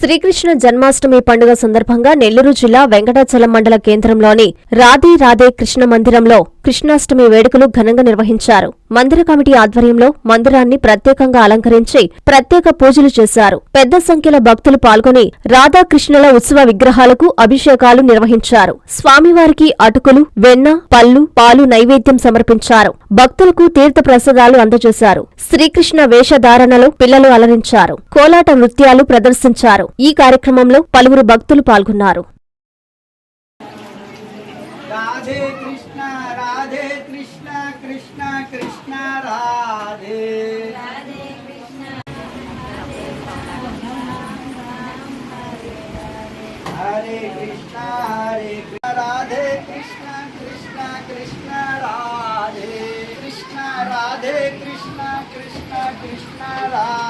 శ్రీకృష్ణ జన్మాష్టమి పండుగ సందర్భంగా నెల్లూరు జిల్లా వెంకటాచలం మండల కేంద్రంలోని రాధే రాధే కృష్ణ మందిరంలో కృష్ణాష్టమి వేడుకలు ఘనంగా నిర్వహించారు. మందిర కమిటీ ఆధ్వర్యంలో మందిరాన్ని ప్రత్యేకంగా అలంకరించి ప్రత్యేక పూజలు చేశారు. పెద్ద సంఖ్యలో భక్తులు పాల్గొని రాధాకృష్ణుల ఉత్సవ విగ్రహాలకు అభిషేకాలు నిర్వహించారు. స్వామివారికి అటుకులు వెన్న పళ్ళు పాలు నైవేద్యం సమర్పించారు. భక్తులకు తీర్థ ప్రసాదాలు అందజేశారు. శ్రీకృష్ణ వేషధారణలో పిల్లలు అలరించారు. కోలాట నృత్యాలు ప్రదర్శించారు. ఈ కార్యక్రమంలో పలువురు భక్తులు పాల్గొన్నారు. राधे कृष्ण राधे कृष्ण कृष्ण कृष्ण, राधे। हरे कृष्ण हरे कृष्ण, राधे कृष्ण कृष्ण कृष्ण, राधे। कृष्ण राधे कृष्ण कृष्ण कृष्ण, राधे।